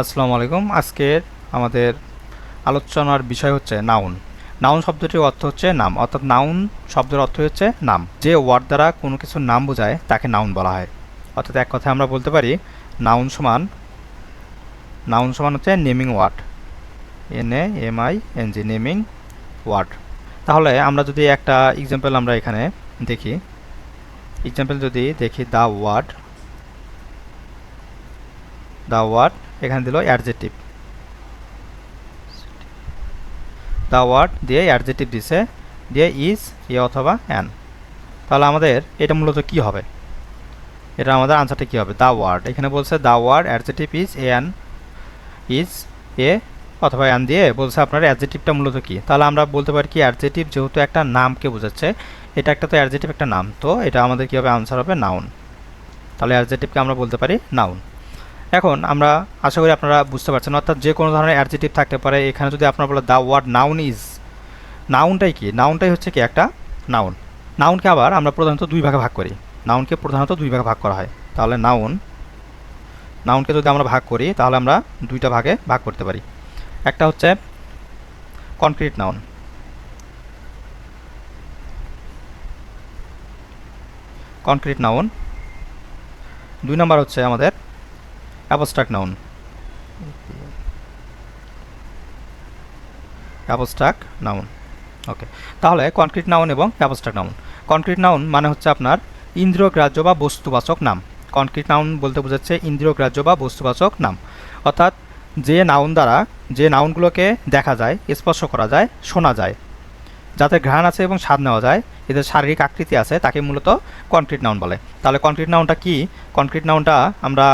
আসসালামু আলাইকুম। আজকের আমাদের আলোচনার বিষয় হচ্ছে নাউন। নাউন শব্দটির অর্থ হচ্ছে নাম। অর্থাৎ নাউন শব্দের অর্থ হচ্ছে নাম। যে ওয়ার্ড দ্বারা কোনো কিছুর নাম বোঝায়, তাকে নাউন বলা হয়। অর্থাৎ এক কথায় আমরা বলতে পারি, নাউন সমান নাউন সমান হচ্ছে naming word. N A M I N G, naming word. তাহলে আমরা যদি একটা এক্সাম্পল আমরা এখানে দেখি। এক্সাম্পল যদি দেখি, দ্য ওয়ার্ড দ্য ওয়ার্ড এখানে দিল অ্যাডজেটিভ দ্য ওয়ার্ড দিয়ে অ্যাডজেটিভ দিছে, দিয়ে ইজ এ অথবা অ্যান তাহলে আমাদের এটা মূলত কি হবে? এটা আমাদের আনসারটা কী হবে? দ্য ওয়ার্ড এখানে বলছে the word adjective is a an is a অথবা অ্যান দিয়ে বলছে আপনার অ্যাডজেটিভটা মূলত কি? তাহলে আমরা বলতে পারি কি অ্যাডজেটিভ যেহেতু একটা নামকে বোঝাচ্ছে, এটা একটা তো অ্যাডজেটিভ একটা নাম। তো এটা আমাদের কী হবে? আনসার হবে নাউন তাহলে অ্যাডজেটিভকে আমরা বলতে পারি নাউন এখন আমরা আশা করি আপনারা বুঝতে পারছেন। অর্থাৎ যে কোনো ধরনের অ্যাডজেটিভ থাকতে পারে। এখানে যদি আপনার বলে দ্য ওয়ার্ড নাউন ইজ নাউনটাই কি? নাউনটাই হচ্ছে কি একটা নাউন নাউনকে আবার আমরা প্রধানত দুই ভাগে ভাগ করি। নাউনকে প্রধানত দুই ভাগে ভাগ করা হয়। তাহলে নাউন নাউনকে যদি আমরা ভাগ করি, তাহলে আমরা দুইটা ভাগে ভাগ করতে পারি। একটা হচ্ছে কনক্রিট নাউন কনক্রিট নাউন দুই নাম্বার হচ্ছে আমাদের abstract noun abstract noun okay তাহলে কনক্রিট নাউন এবং অ্যাবস্ট্রাক্ট নাউন কনক্রিট নাউন মানে হচ্ছে আপনার ইন্দ্রিয়গ্রাহ্য বা বস্তুবাচক নাম। কনক্রিট নাউন বলতে বোঝাচ্ছে ইন্দ্রিয়গ্রাহ্য বা বস্তুবাচক নাম। অর্থাৎ যে নাউন দ্বারা যে নাউনগুলোকে দেখা যায়, স্পর্শ করা যায়, শোনা যায়, যাতে ঘ্রাণ আছে এবং স্বাদ নেওয়া যায়, এদের শারীরিক আকৃতি আছে, তাকে মূলত কনক্রিট নাউন বলে। তাহলে কনক্রিট নাউনটা কি? কনক্রিট নাউনটা আমরা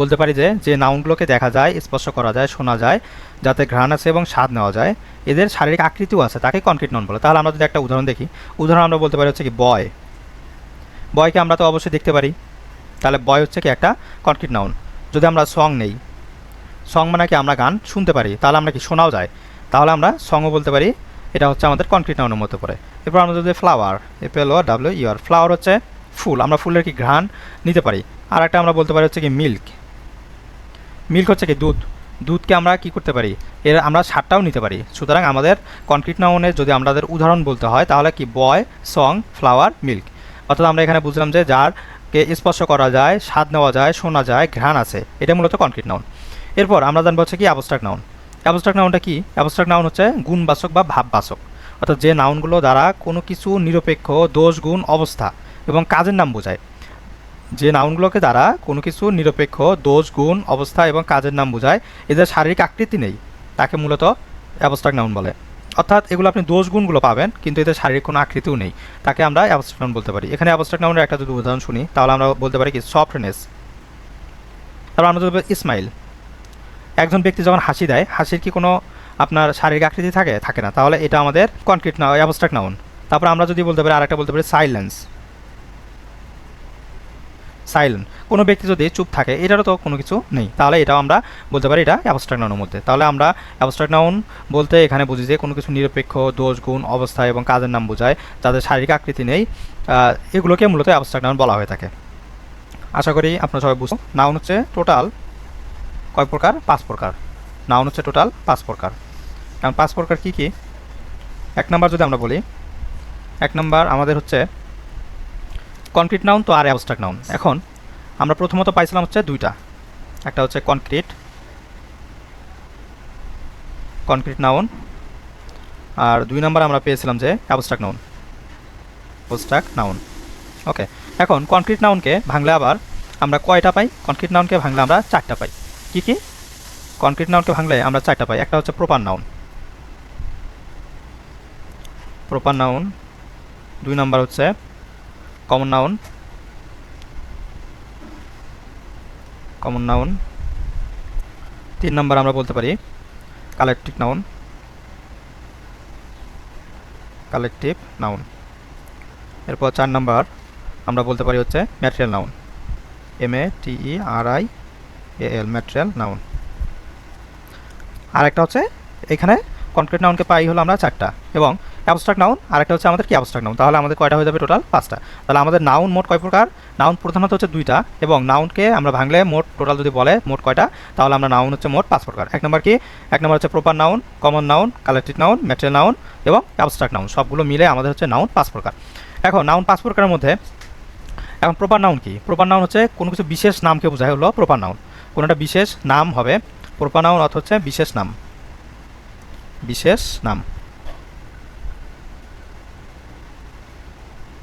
বলতে পারি যে যে নাউনগুলোকে দেখা যায়, স্পর্শ করা যায়, শোনা যায়, যাতে ঘ্রাণ আছে এবং স্বাদ নেওয়া যায়, এদের শারীরিক আকৃতিও আছে, তাকে কনক্রিট নাউন বলে। তাহলে আমরা যদি একটা উদাহরণ দেখি, উদাহরণ আমরা বলতে পারি হচ্ছে কি বয় বয়কে আমরা তো অবশ্যই দেখতে পারি। তাহলে বয় হচ্ছে কি একটা কনক্রিট নাউন যদি আমরা সং নেই সং মানে কি আমরা গান শুনতে পারি, তাহলে আমরা কি শোনাও যায়? তাহলে আমরা সংও বলতে পারি, এটা হচ্ছে আমাদের কনক্রিট নাউনের মতো পড়ে এরপর আমরা যদি flower F L O W E R flower হচ্ছে ফুল, আমরা ফুলের কি ঘ্রাণ নিতে পারি? আর একটা আমরা বলতে পারি হচ্ছে কি মিল্ক। মিল্ক হচ্ছে কি দুধ। দুধকে আমরা কি করতে পারি? এর আমরা স্বাদটাও নিতে পারি। সুতরাং আমাদের কনক্রিট নাউনের যদি আমাদের উদাহরণ বলতে হয়, তাহলে কি বয়, সং, ফ্লাওয়ার, মিল্ক। অর্থাৎ আমরা এখানে বুঝলাম যে যারকে স্পর্শ করা যায়, স্বাদ নেওয়া যায়, শোনা যায়, ঘ্রাণ আছে, এটা মূলত কনক্রিট নাউন। এরপর আমরা জানব হচ্ছে কি অ্যাবস্ট্রাক্ট নাউন। অ্যাবস্ট্রাক্ট নাউনটা কি? অ্যাবস্ট্রাক্ট নাউন হচ্ছে গুণবাচক বা ভাববাচক। অর্থাৎ যে নাউনগুলো দ্বারা কোনো কিছু নিরপেক্ষ দোষ গুণ অবস্থা এবং কাজের নাম বোঝায়। যে নাউনগুলোকে দ্বারা কোনো কিছু নিরপেক্ষ, দোষ, গুণ, অবস্থা এবং কাজের নাম বোঝায়, এদের শারীরিক আকৃতি নেই, তাকে মূলত অ্যাবস্ট্রাক্ট নাউন বলে। অর্থাৎ এগুলো আপনি দোষ গুণগুলো পাবেন, কিন্তু এদের শারীরিক কোনো আকৃতিও নেই, তাকে আমরা অ্যাবস্ট্রাক্ট নাউন বলতে পারি। এখানে অ্যাবস্ট্রাক্ট নাউনের একটা যদি উদাহরণ শুনি, তাহলে আমরা বলতে পারি কি সফটনেস তারপর আমরা যদি বলি ইসমাইল একজন ব্যক্তি যখন হাসি দেয়, হাসির কি কোনো আপনার শারীরিক আকৃতি থাকে? থাকে না। তাহলে এটা আমাদের কনক্রিট না অ্যাবস্ট্রাক্ট নাউন। তারপর আমরা যদি বলতে পারি, আরেকটা বলতে পারি সাইলেন্স সাইলেন্ট। কোনো ব্যক্তি যদি চুপ থাকে, এটারও তো কোনো কিছু নেই। তাহলে এটাও আমরা বলতে পারি এটা অ্যাবস্ট্রাক্ট নাউনের মধ্যে। তাহলে আমরা অ্যাবস্ট্রাক্ট নাউন বলতে এখানে বুঝি যে কোনো কিছু নিরপেক্ষ, দোষ, গুণ, অবস্থা এবং কাজের নাম বোঝায়, যাদের শারীরিক আকৃতি নেই এগুলোকে মূলত অ্যাবস্ট্রাক্ট নাউন বলা হয়ে থাকে। আশা করি আপনারা সবাই বুঝুন নাউন হচ্ছে টোটাল কয় প্রকার? পাঁচ প্রকার। নাউন হচ্ছে টোটাল পাঁচ প্রকার। কারণ পাঁচ প্রকার কী কী? এক নাম্বার যদি আমরা বলি, এক নাম্বার আমাদের হচ্ছে কনক্রিট নাউন তো আর অ্যাবস্ট্রাক্ট নাউন এখন আমরা প্রথমত পাইছিলাম হচ্ছে দুইটা। একটা হচ্ছে কনক্রিট কনক্রিট নাউন আর দুই নম্বর আমরা পেয়েছিলাম যে abstract noun abstract noun okay, এখন কনক্রিট নাউনকে ভাঙলে আবার আমরা কয়টা পাই? কনক্রিট নাউনকে ভাঙলে আমরা চারটা পাই। কি কি? কনক্রিট নাউনকে ভাঙলে আমরা চারটা পাই। একটা হচ্ছে প্রপার নাউন প্রপার নাউন দুই নম্বর হচ্ছে কমন নাউন কমন নাউন তিন নাম্বার আমরা বলতে পারি কালেকটিভ নাউন কালেকটিভ নাউন এরপর চার নাম্বার আমরা বলতে পারি হচ্ছে material noun M A T E R I L material noun আর একটা হচ্ছে এখানে কনক্রিট নাউনকে পাই হলো আমরা চারটা এবং অ্যাবস্ট্রাক্ট নাউন আর একটা হচ্ছে আমাদের কি অ্যাবস্ট্রাক্ট নাউন তাহলে আমাদের কয়টা হয়ে যাবে টোটাল পাঁচটা। তাহলে আমাদের নাউন মোট কয় প্রকার? নাউন প্রধানত হচ্ছে দুইটা এবং নাউনকে আমরা ভাঙলে মোট টোটাল যদি বলে মোট কয়টা, তাহলে আমরা নাউন হচ্ছে মোট পাঁচ প্রকার। এক নম্বর কি? এক নম্বর হচ্ছে proper noun common noun collective noun material noun এবং অ্যাবস্ট্রাক্ট নাউন সবগুলো মিলে আমাদের হচ্ছে নাউন পাঁচ প্রকার। এখন নাউন পাঁচ প্রকারের মধ্যে এখন প্রপার নাউন কি? প্রপার নাউন হচ্ছে কোনো কিছু বিশেষ নামকে বোঝায় হলো প্রপার নাউন কোনো একটা বিশেষ নাম হবে প্রপার নাউন অর্থ হচ্ছে বিশেষ নাম। বিশেষ নাম।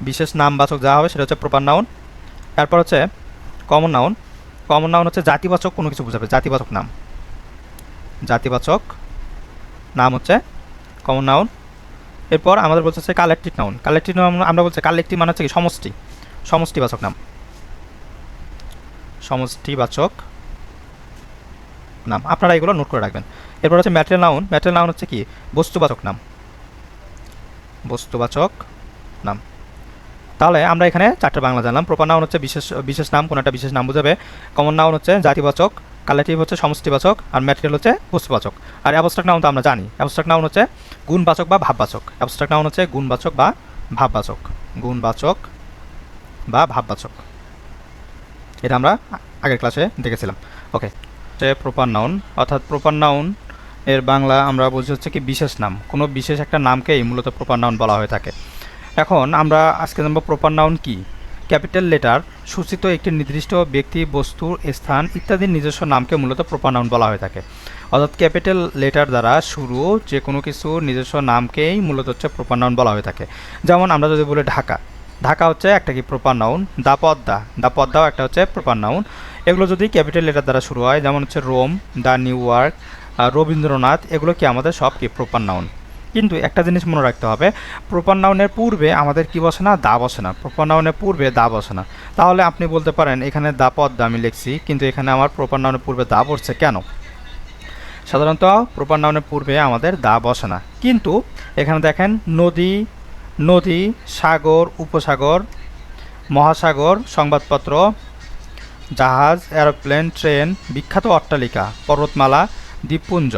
বিশেষ নামবাচক যা হবে সেটা হচ্ছে প্রপার নাউন তারপর হচ্ছে কমন নাউন কমন নাউন হচ্ছে জাতিবাচক কোনো কিছু বোঝাবে, জাতিবাচক নাম। জাতিবাচক নাম হচ্ছে কমন নাউন এরপর আমাদের বলছে হচ্ছে কালেকটিভ নাউন কালেকটিভ নাউন আমরা বলছি কালেকটিভ মানে হচ্ছে কি? সমষ্টি। সমষ্টিবাচক নাম। সমষ্টিবাচক নাম। আপনারা এগুলো নোট করে রাখবেন। এরপর হচ্ছে ম্যাটেরিয়াল নাউন ম্যাটেরিয়াল নাউন হচ্ছে কি? বস্তুবাচক নাম। বস্তুবাচক নাম। তাহলে আমরা এখানে চারটে বাংলা জানলাম। প্রপার নাউন হচ্ছে বিশেষ বিশেষ নাম, কোনো একটা বিশেষ নাম বোঝাবে। কমন নাউন হচ্ছে জাতিবাচক কালেটিভ হচ্ছে সমষ্টিবাচক, আর ম্যাটেরিয়াল হচ্ছে বস্তুবাচক। আর অ্যাবস্ট্রাক্ট নাউন তো আমরা জানি। অ্যাবস্ট্রাক্ট নাউন হচ্ছে গুণবাচক বা ভাববাচক। অ্যাবস্ট্রাক্ট নাউন হচ্ছে গুণবাচক বা ভাববাচক। গুণবাচক বা ভাববাচক। এটা আমরা আগের ক্লাসে দেখেছিলাম। ওকে হচ্ছে প্রপার নাউন অর্থাৎ প্রপার নাউন এর বাংলা আমরা বুঝি হচ্ছে কি বিশেষ নাম। কোনো বিশেষ একটা নামকেই মূলত প্রপার নাউন বলা হয়ে থাকে। এখন আমরা আজকে জানব প্রপার নাউন কি? ক্যাপিটাল লেটার, সূচিত একটি নির্দিষ্ট ব্যক্তি, বস্তু, স্থান ইত্যাদির নিজস্ব নামকে মূলত প্রপার নাউন বলা হয়ে থাকে। অর্থাৎ ক্যাপিটাল লেটার দ্বারা শুরু যে কোনো কিছু নিজস্ব নামকেই মূলত হচ্ছে প্রপার নাউন বলা হয়ে থাকে। যেমন আমরা যদি বলি ঢাকা ঢাকা হচ্ছে একটা কি proper noun the Padma the পদ্মাও একটা হচ্ছে প্রপার নাউন এগুলো যদি ক্যাপিটাল লেটার দ্বারা শুরু হয়, যেমন হচ্ছে Rome, the New York Rabindranath, এগুলো কি আমাদের সব কি প্রপার নাউন কিন্তু একটা জিনিস মনে রাখতে হবে প্রপার নাউনের পূর্বে আমাদের কি বসে না? দা বসে না। প্রপার নাউনের পূর্বে দা বসে না। তাহলে আপনি বলতে পারেন, এখানে দা পদ্মা আমি লিখছি, কিন্তু এখানে আমার প্রপার নাউনের পূর্বে দা বসছে কেন? সাধারণত প্রপার নাউনের পূর্বে আমাদের দা বসে না। কিন্তু এখানে দেখেন, নদী নদী, সাগর, উপসাগর, মহাসাগর, সংবাদপত্র, জাহাজ, এরোপ্লেন, ট্রেন, বিখ্যাত অট্টালিকা, পর্বতমালা, দ্বীপপুঞ্জ।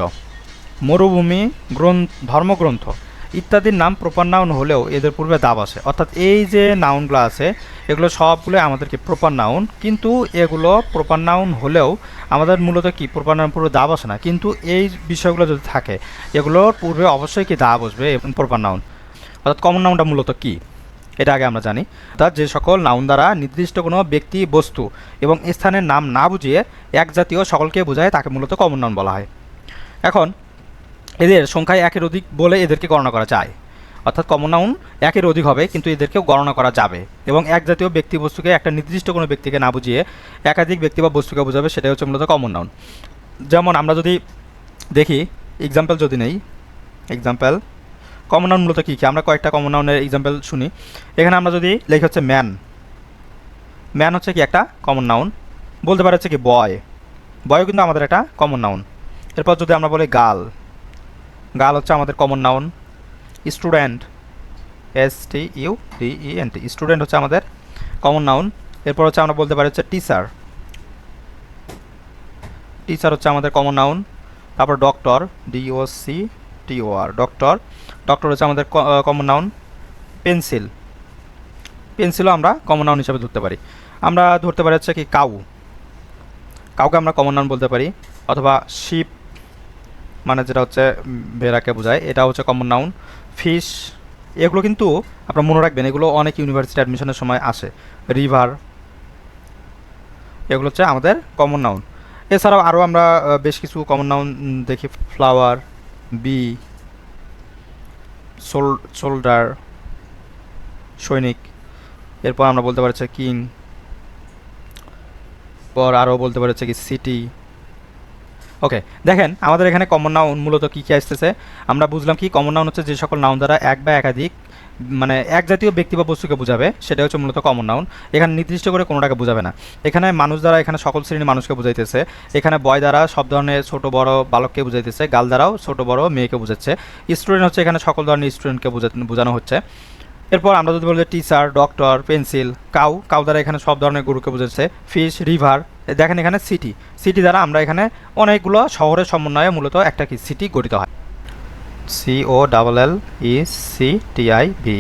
মরুভূমি, গ্রন্থ, ধর্মগ্রন্থ ইত্যাদির নাম প্রপার নাউন হলেও এদের পূর্বে দাব আসে অর্থাৎ এই যে নাউনগুলো আছে, এগুলো সবগুলো আমাদেরকে প্রপার নাউন কিন্তু এগুলো প্রপার নাউন হলেও আমাদের মূলত কি প্রপার নাউন পূর্বে দাব আসে না? কিন্তু এই বিষয়গুলো যদি থাকে, এগুলোর পূর্বে অবশ্যই কি দাব বসবে প্রপার নাউন অর্থাৎ কমন নাউনটা মূলত কি? এটা আগে আমরা জানি। অর্থাৎ যে সকল নাউন দ্বারা নির্দিষ্ট কোনো ব্যক্তি, বস্তু এবং স্থানের নাম না বুঝিয়ে এক জাতীয় সকলকে বোঝায়, তাকে মূলত কমন নাউন বলা হয়। এখন এদের সংখ্যায় একের অধিক বলে এদেরকে গণনা করা যায়। অর্থাৎ কমন নাউন একের অধিক হবে, কিন্তু এদেরকেও গণনা করা যাবে এবং এক জাতীয় ব্যক্তি বস্তুকে একটা নির্দিষ্ট কোনো ব্যক্তিকে না বুঝিয়ে একাধিক ব্যক্তি বা বস্তুকে বোঝাবে, সেটাই হচ্ছে মূলত কমন নাউন যেমন আমরা যদি দেখি এক্সাম্পল যদি নেই এক্সাম্পল কমন নাউন মূলত কী কী? আমরা কয়েকটা কমন নাউনের এক্সাম্পল শুনি। এখানে আমরা যদি লেখি হচ্ছে ম্যান ম্যান হচ্ছে কি একটা কমন নাউন বলতে পারে হচ্ছে কি বয় বয়ও কিন্তু আমাদের একটা কমন নাউন এরপর যদি আমরা বলি গাল গাল হচ্ছে আমাদের common noun student S T U D E N T student হচ্ছে আমাদের কমন নাউন এরপর হচ্ছে আমরা বলতে পারি হচ্ছে টিচার টিচার হচ্ছে আমাদের কমন নাউন তারপর doctor D O C T O R doctor doctor হচ্ছে আমাদের কমন নাউন পেন্সিল পেন্সিলও আমরা কমন নাউন হিসাবে ধরতে পারি। আমরা ধরতে পারি হচ্ছে কি কাউ কাউকে আমরা কমন নাউন বলতে পারি, অথবা শিপ মানে যেটা হচ্ছে ভেড়াকে বোঝায়, এটা হচ্ছে কমন নাউন ফিশ এগুলো কিন্তু আপনারা মনে রাখবেন, এগুলো অনেক ইউনিভার্সিটি অ্যাডমিশনের সময় আসে। রিভার এগুলো হচ্ছে আমাদের কমন নাউন এছাড়াও আরও আমরা বেশ কিছু কমন নাউন দেখি ফ্লাওয়ার বি সোল শোল্ডার সৈনিক, এরপর আমরা বলতে পারছি কিং পর আরও বলতে পারছে কি সিটি ওকে দেখেন আমাদের এখানে কমন নাউন মূলত কী কী আসতেছে? আমরা বুঝলাম কি কমন নাউন হচ্ছে যে সকল নাউন দ্বারা এক বা একাধিক মানে এক জাতীয় ব্যক্তি বা বস্তুকে বোঝাবে সেটা হচ্ছে মূলত কমন নাউন এখানে নির্দিষ্ট করে কোনোটাকে বোঝাবে না। এখানে মানুষ দ্বারা এখানে সকল শ্রেণির মানুষকে বুঝাইতেছে। এখানে বয় দ্বারা সব ধরনের ছোট, বড় বালককে বুঝাইতেছে। গাল দ্বারাও ছোট, বড় মেয়েকে বোঝাচ্ছে। স্টুডেন্ট হচ্ছে এখানে সকল ধরনের স্টুডেন্টকে বোঝানো হচ্ছে। এরপর আমরা যদি বলি teacher doctor pencil cow cow দ্বারা এখানে সব ধরনের গরুকে বোঝাচ্ছে ফিশ রিভার দেখেন এখানে সিটি সিটি দ্বারা আমরা এখানে অনেকগুলো শহরের সমন্বয়ে মূলত একটা কি সিটি গঠিত হয়। C O double L E C T I V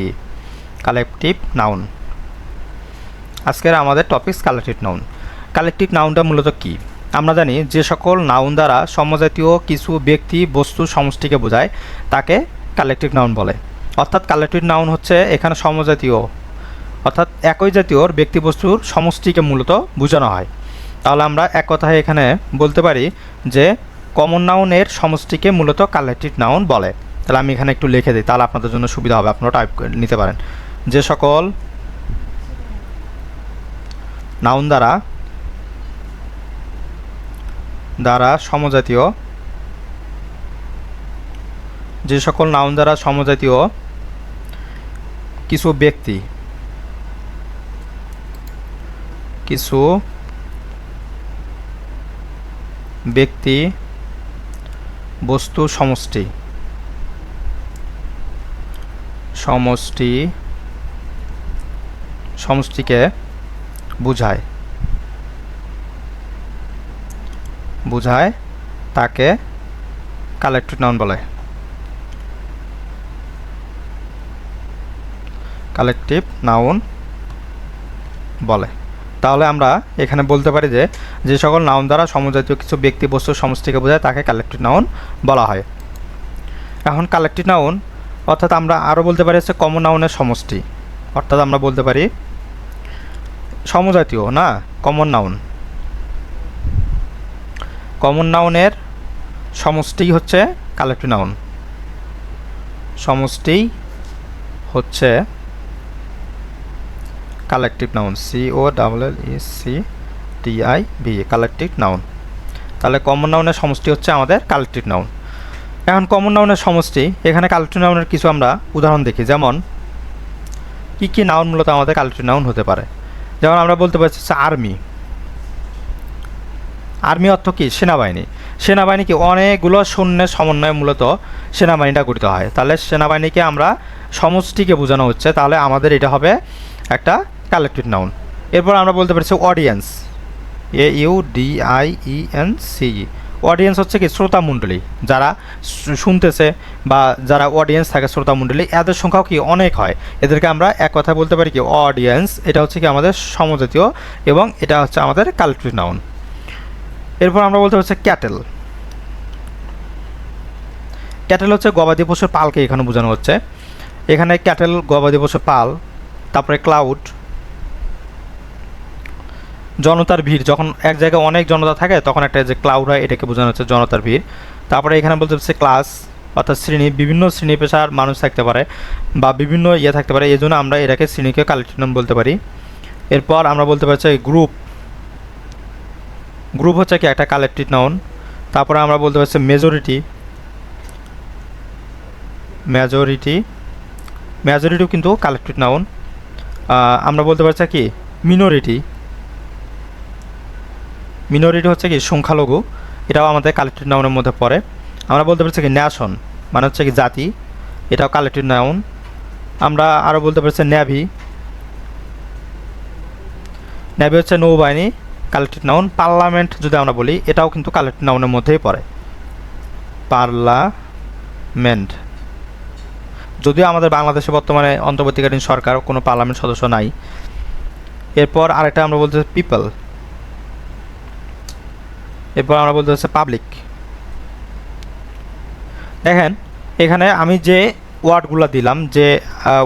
collective noun আজকের আমাদের টপিক কালেকটিভ নাউন কালেকটিভ নাউনটা মূলত কী? আমরা জানি যে সকল নাউন দ্বারা সমজাতীয় কিছু ব্যক্তি, বস্তু, সমষ্টিকে বোঝায়, তাকে কালেকটিভ নাউন বলে। অর্থাৎ কালেকটিভ নাউন হচ্ছে এখানে সমজাতীয়। অর্থাৎ একই জাতীয়র ব্যক্তি বস্তুর সমষ্টিকে মূলত বোঝানো হয়। তাহলে আমরা এক কথায় এখানে বলতে পারি যে কমন নাউনের সমষ্টিকে মূলত কালেকটিভ নাউন বলে। তাহলে আমি এখানে একটু লিখে দিই, তাহলে আপনাদের জন্য সুবিধা হবে, আপনারা টাইপ করে নিতে পারেন। যে সকল নাউন দ্বারা দ্বারা সমজাতীয়, যে সকল নাউন দ্বারা সমজাতীয় কিছু ব্যক্তি কিছু ব্যক্তি বস্তু সমষ্টি সমষ্টি সমষ্টিকে বুঝায়। বুঝায় তাকে কালেক্টিভ নাউন বলে। কালেকটিভ নাউন বলে। তাহলে আমরা এখানে বলতে পারি যে যে সকল নাউন দ্বারা সমজাতীয় কিছু ব্যক্তি বস্তু সমষ্টিকে বোঝায়, তাকে কালেকটিভ নাউন বলা হয়। এখন কালেকটিভ নাউন, অর্থাৎ আমরা আরও বলতে পারি হচ্ছে কমন নাউনের সমষ্টি। অর্থাৎ আমরা বলতে পারি সমজাতীয়, না? Common noun. কমন নাউনের সমষ্টি হচ্ছে কালেক্টিভ নাউন। সমষ্টি হচ্ছে collective noun C O double L E C T I V collective noun তাহলে কমন নাউনের সমষ্টি হচ্ছে আমাদের কালেকটিভ নাউন এখন কমন নাউনের সমষ্টি, এখানে কালেকটিভ নাউনের কিছু আমরা উদাহরণ দেখি। যেমন, কি কি নাউন মূলত আমাদের কালেকটিভ নাউন হতে পারে? যেমন আমরা বলতে পারছি আর্মি আর্মি অর্থ কি? সেনাবাহিনী। সেনাবাহিনী কি অনেকগুলো সৈন্যের সমন্বয়ে মূলত সেনাবাহিনীটা গঠিত হয়। তাহলে সেনাবাহিনীকে আমরা সমষ্টিকে বোঝানো হচ্ছে। তাহলে আমাদের এটা হবে একটা কালেক্টিভ নাউন। এরপর আমরা বলতে পারছি audience A U D I E N C audience হচ্ছে কি শ্রোতা মণ্ডলী। যারা শুনতেছে বা যারা অডিয়েন্স থাকে শ্রোতা মণ্ডলী, এদের সংখ্যাও কি অনেক হয়? এদেরকে আমরা এক কথা বলতে পারি কি অডিয়েন্স এটা হচ্ছে কি আমাদের সমজাতীয় এবং এটা হচ্ছে আমাদের কালেক্টিভ নাউন। এরপর আমরা বলতে পারছি ক্যাটেল। ক্যাটেল হচ্ছে গবাদি পশুর পালকে এখানে বোঝানো হচ্ছে। এখানে ক্যাটেল, গবাদি পশুর পাল, তারপরে ক্লাউড জনতার ভিড়, যখন এক জায়গায় অনেক জনতা থাকে, তখন একটা যে ক্লাউড হয়, এটাকে বোঝানো হচ্ছে জনতার ভিড়। তারপরে এখানে বলতে হচ্ছে ক্লাস অর্থাৎ শ্রেণি, বিভিন্ন শ্রেণি পেশার মানুষ থাকতে পারে বা বিভিন্ন ইয়ে থাকতে পারে, এই জন্য আমরা এটাকে শ্রেণীকে কালেক্টিভ নাম বলতে পারি। এরপর আমরা বলতে পারছি গ্রুপ গ্রুপ হচ্ছে কি? একটা কালেক্টিভ নাউন তারপরে আমরা বলতে পারছি মেজরিটি মেজরিটি মেজরিটিও কিন্তু কালেক্টিভ নাউন আমরা বলতে পারছি কি? মিনরিটি মিনরিটি হচ্ছে কি সংখ্যালঘু, এটাও আমাদের কালেক্টিভ নাউনের মধ্যে পড়ে। আমরা বলতে পারছি কি ন্যাশন মানে হচ্ছে কি জাতি, এটাও কালেক্টিভ নাউন আমরা আরও বলতে পারছি ন্যাভি ন্যাভি হচ্ছে নৌবাহিনী কালেক্টিভ নাউন পার্লামেন্ট যদি আমরা বলি, এটাও কিন্তু কালেক্টিভ নাউনের মধ্যেই পড়ে। পার্লামেন্ট যদিও আমাদের বাংলাদেশে বর্তমানে অন্তর্বর্তীকালীন সরকার, কোনো পার্লামেন্ট সদস্য নাই। এরপর আরেকটা আমরা বলতে পিপল এরপর আমরা বলতে হচ্ছে পাবলিক দেখেন, এখানে আমি যে ওয়ার্ডগুলো দিলাম, যে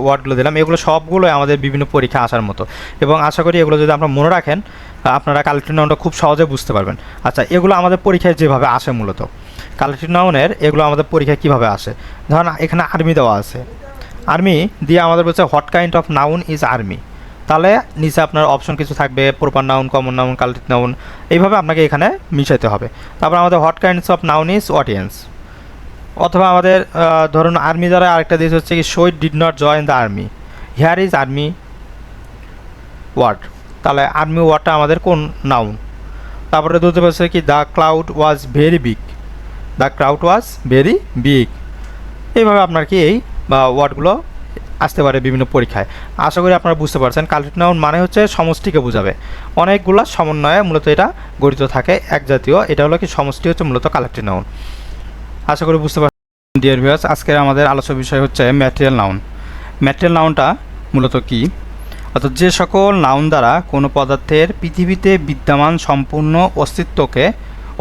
ওয়ার্ডগুলো দিলাম, এগুলো সবগুলোই আমাদের বিভিন্ন পরীক্ষা আসার মতো। এবং আশা করি এগুলো যদি আপনারা মনে রাখেন আপনারা কালেক্টিভ নাউনটা খুব সহজে বুঝতে পারবেন। আচ্ছা এগুলো আমাদের পরীক্ষায় যেভাবে আসে মূলত কালেক্টিভ নাউনের এগুলো আমাদের পরীক্ষায় কীভাবে আসে? ধরেন এখানে আর্মি দেওয়া আছে। আর্মি দিয়ে আমাদের বলছে what kind of noun is army তাহলে নিচে আপনার অপশন কিছু থাকবে proper noun common noun collective noun এইভাবে আপনাকে এখানে মিশাইতে হবে। তারপর আমাদের what kinds of noun is audience অথবা আমাদের ধরুন আর্মি দ্বারা আরেকটা দেশ হচ্ছে কি showed did not join the army here is army word তাহলে আর্মি ওয়ার্ডটা আমাদের কোন নাউন তারপরে ধরতে পারছে কি the cloud was very big the cloud was very big এইভাবে আপনার কি এই ওয়ার্ডগুলো আসতে পারে বিভিন্ন পরীক্ষায়। আশা করি আপনারা বুঝতে পারছেন। কালেক্টিভ নাউন মানে হচ্ছে সমষ্টিকে বোঝাবে। অনেকগুলো সমন্বয়ে মূলত এটা গঠিত থাকে, এক জাতীয়। এটা হলো কি, সমষ্টি হচ্ছে মূলত কালেক্টিভ নাউন আশা করি বুঝতে পারছেন। ডিয়ার ভিউয়ার্স আজকের আমাদের আলোচ্য বিষয় হচ্ছে ম্যাটেরিয়াল নাউন ম্যাটেরিয়াল নাউনটা মূলত কি? অর্থাৎ যে সকল নাউন দ্বারা কোনো পদার্থের পৃথিবীতে বিদ্যমান সম্পূর্ণ অস্তিত্বকে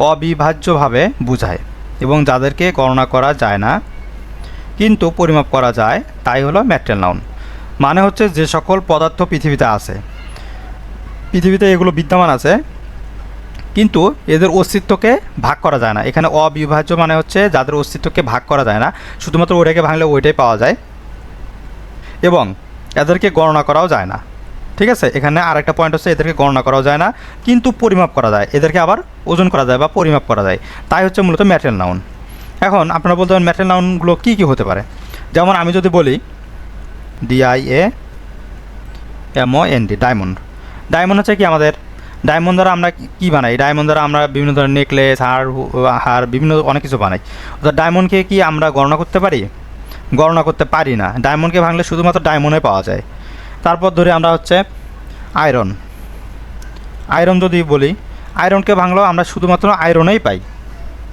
অবিভাজ্যভাবে বোঝায় এবং যাদেরকে গণনা করা যায় না কিন্তু পরিমাপ করা যায়, তাই হলো ম্যাটেরিয়াল নাউন। মানে হচ্ছে যে সকল পদার্থ পৃথিবীতে আছে। পৃথিবীতে এগুলো বিদ্যমান আছে, কিন্তু এদের অস্তিত্বকে ভাগ করা যায় না। এখানে অবিভাজ্য মানে হচ্ছে যাদের অস্তিত্বকে ভাগ করা যায় না। শুধুমাত্র ওইটাকে ভাঙলে ওইটাই পাওয়া যায়। এবং এদেরকে গণনা করাও যায় না। ঠিক আছে? এখানে আরেকটা পয়েন্ট হচ্ছে এদেরকে গণনা করাও যায় না, কিন্তু পরিমাপ করা যায়। এদেরকে আবার ওজন করা যায় বা পরিমাপ করা যায়। তাই হচ্ছে মূলত ম্যাটেরিয়াল নাউন। এখন আপনারা বলতে পারেন ম্যাটেরিয়াল নাউনগুলো কী কী হতে পারে? যেমন আমি যদি বলি D I M O N D diamond diamond হচ্ছে কি আমাদের? ডায়মন্ড দ্বারা আমরা কি বানাই? ডায়মন্ড দ্বারা আমরা বিভিন্ন ধরনের নেকলেস হার হার, বিভিন্ন অনেক কিছু বানাই। অর্থাৎ ডায়মন্ডকে কি আমরা গণনা করতে পারি? গণনা করতে পারি না। ডায়মন্ডকে ভাঙলে শুধুমাত্র ডায়মন্ডে পাওয়া যায়। তারপর ধরে আমরা হচ্ছে আয়রন আয়রন যদি বলি আয়রনকে ভাঙলেও আমরা শুধুমাত্র আয়রনেই পাই।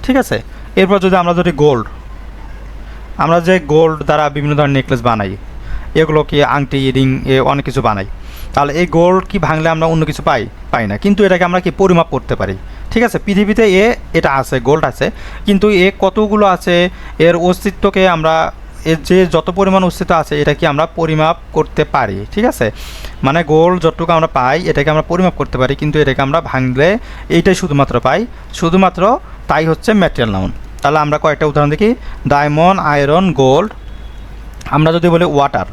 ঠিক আছে? এরপর যদি আমরা ধরি গোল্ড আমরা যে গোল্ড দ্বারা বিভিন্ন ধরনের নেকলেস বানাই এগুলো কি আংটি রিং এ অনেক কিছু বানাই, তাহলে এই গোল্ড কি ভাঙলে আমরা অন্য কিছু পাই পাই না। কিন্তু এটাকে আমরা কি পরিমাপ করতে পারি? ঠিক আছে, পৃথিবীতে এ, এটা আছে গোল্ড আছে, কিন্তু এ কতগুলো আছে, এর অস্তিত্বকে আমরা এর যে যত পরিমাণ অস্তিত্ব আছে এটা কি আমরা পরিমাপ করতে পারি, ঠিক আছে? মানে গোল্ড যতটুকু আমরা পাই, এটাকে আমরা পরিমাপ করতে পারি, কিন্তু এটাকে আমরা ভাঙলে এইটাই শুধুমাত্র পাই, শুধুমাত্র তাই হচ্ছে ম্যাটেরিয়াল নাউন তাহলে আমরা কয়েকটা উদাহরণ দেখি। Diamond, iron, gold. আমরা যদি বলি ওয়াটার।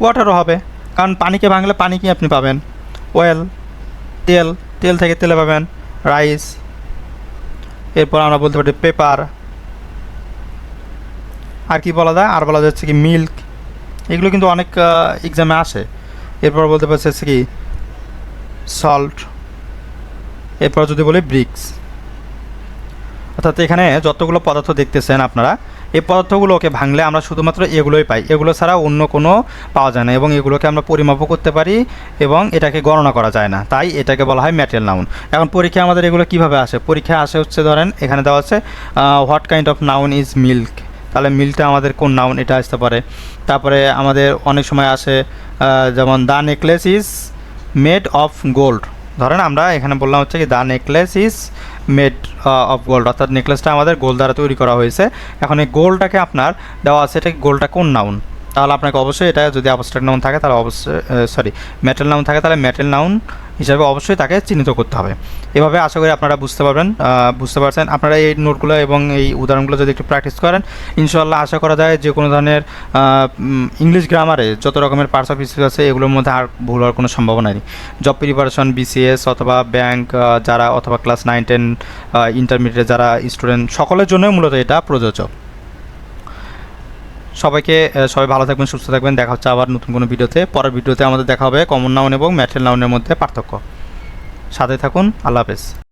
ওয়াটারও হবে, কারণ পানিকে ভাঙলে পানি কি আপনি পাবেন? ওয়েল, তেল তেল থেকে তেলে পাবেন, রাইস। এরপর আমরা বলতে পারি পেপার। আর কি বলা যায়? আর বলা যাচ্ছে কি মিল্ক। এগুলো কিন্তু অনেক এক্সামে আসে। এরপর বলতে পারছে কি সল্ট এরপর যদি বলি ব্রিক্স। অর্থাৎ এখানে যতগুলো পদার্থ দেখতেছেন আপনারা, এই পদার্থগুলোকে ভাঙলে আমরা শুধুমাত্র এগুলোই পাই। এগুলো ছাড়া অন্য কোনো পাওয়া যায় না এবং এগুলোকে আমরা পরিমাপও করতে পারি এবং এটাকে গণনা করা যায় না। তাই এটাকে বলা হয় ম্যাটেরিয়াল নাউন এখন পরীক্ষায় আমাদের এগুলো কীভাবে আসে? পরীক্ষায় আসে হচ্ছে ধরেন, এখানে দেওয়া আছে what kind of noun is milk তাহলে মিল্কটা আমাদের কোন নাউন এটা আসতে পারে। তারপরে আমাদের অনেক সময় আসে যেমন the necklace is made of gold ধরেন আমরা এখানে বললাম হচ্ছে কি the necklace is made of gold অর্থাৎ নেকলেসটা আমাদের গোল দ্বারা তৈরি করা হয়েছে। এখন এই গোলটাকে আপনার দেওয়া আছে, এটা গোলটা কোন নাউন তাহলে আপনাকে অবশ্যই এটা যদি অবস্ট্রাক্ট নাউন থাকে তাহলে অবশ্যই সরি মেটেল নাউন থাকে তাহলে মেটেল নাউন হিসাবে অবশ্যই তাকে চিহ্নিত করতে হবে। এভাবে আশা করি আপনারা বুঝতে পারবেন বুঝতে পারছেন। আপনারা এই নোটগুলো এবং এই উদাহরণগুলো যদি একটু প্র্যাকটিস করেন ইনশাল্লাহ আশা করা যায় যে কোনো ধরনের ইংলিশ গ্রামারে যত রকমের পার্টস অফ স্পিচ আছে, এগুলোর মধ্যে আর ভুল হওয়ার কোনো সম্ভাবনা নেই। জব প্রিপারেশন বিসিএস অথবা ব্যাংক যারা অথবা ক্লাস নাইন টেন ইন্টারমিডিয়েট যারা স্টুডেন্ট সকলের জন্যই মূলত এটা প্রযোজ্য। সবাইকে সবাই ভালো থাকবেন, সুস্থ থাকবেন। দেখা হচ্ছে আবার নতুন কোনো ভিডিওতে। পরের ভিডিওতে আমাদের দেখা হবে। কমন নাউন এবং ম্যাটেল নাউনের মধ্যে পার্থক্য। সাথে থাকুন। আল্লাহ হাফেজ।